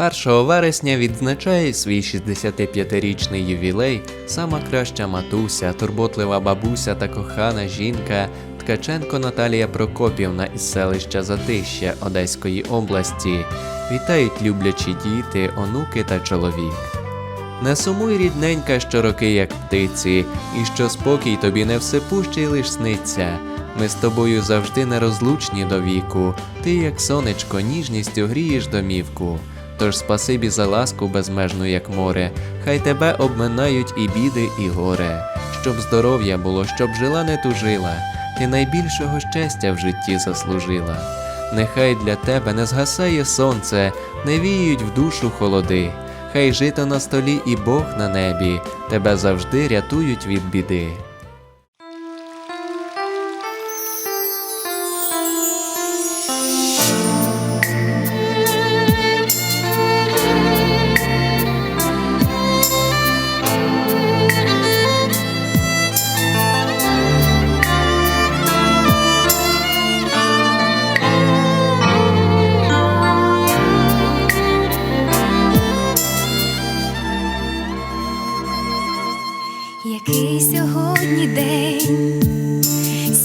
1 вересня відзначає свій 65-річний ювілей сама краща матуся, турботлива бабуся та кохана жінка Ткаченко Наталія Прокопівна із селища Затища Одеської області. Вітають люблячі діти, онуки та чоловік. Не сумуй рідненька, що роки, як птиці, і що спокій тобі не всепущий лиш сниться. Ми з тобою завжди нерозлучні до віку, ти, як сонечко, ніжністю грієш домівку. Тож спасибі за ласку безмежну, як море, хай тебе обминають і біди, і горе, щоб здоров'я було, щоб жила не тужила, ти найбільшого щастя в житті заслужила. Нехай для тебе не згасає сонце, не віють в душу холоди. Хай жито на столі і Бог на небі, тебе завжди рятують від біди. Сьогодні день,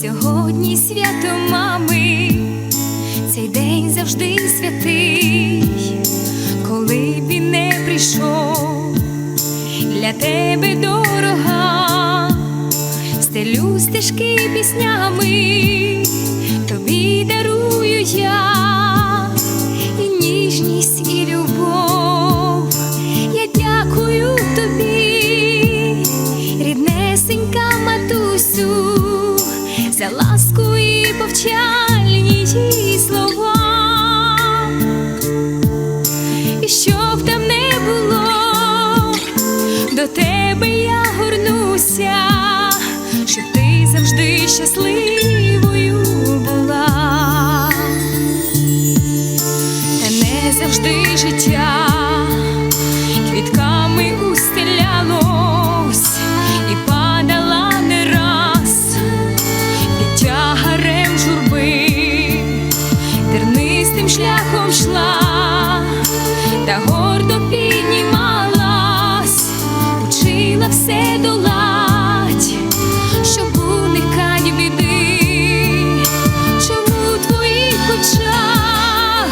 сьогодні свято мами, цей день завжди святий, коли б він не прийшов, для тебе дорога, стелю стежки піснями, тобі дарую я матусю, за ласку і повчальні її слова. І щоб там не було, до тебе я горнуся, щоб ти завжди щасливою шляхом йшла та гордо піднімалась, учила все долать, щоб уникать біди, чому в твоїх очах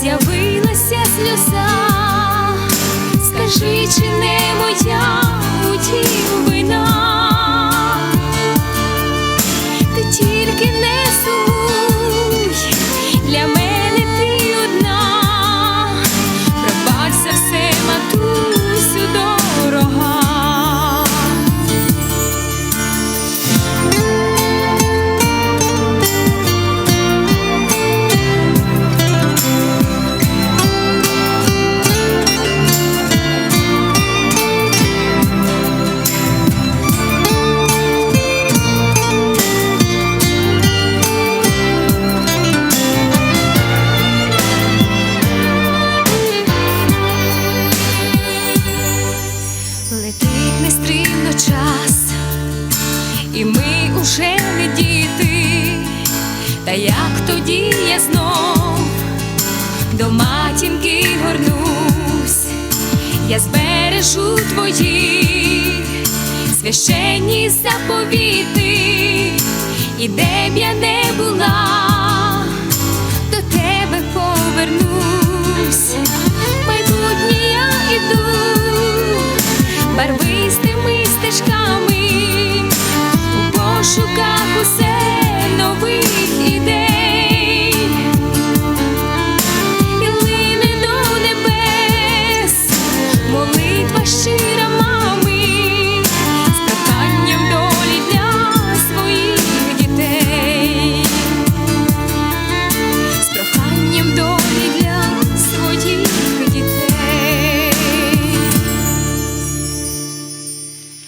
з'явилася сльоза, як тоді я знов до матінки горнусь, я збережу твої священні заповіти, і де б я не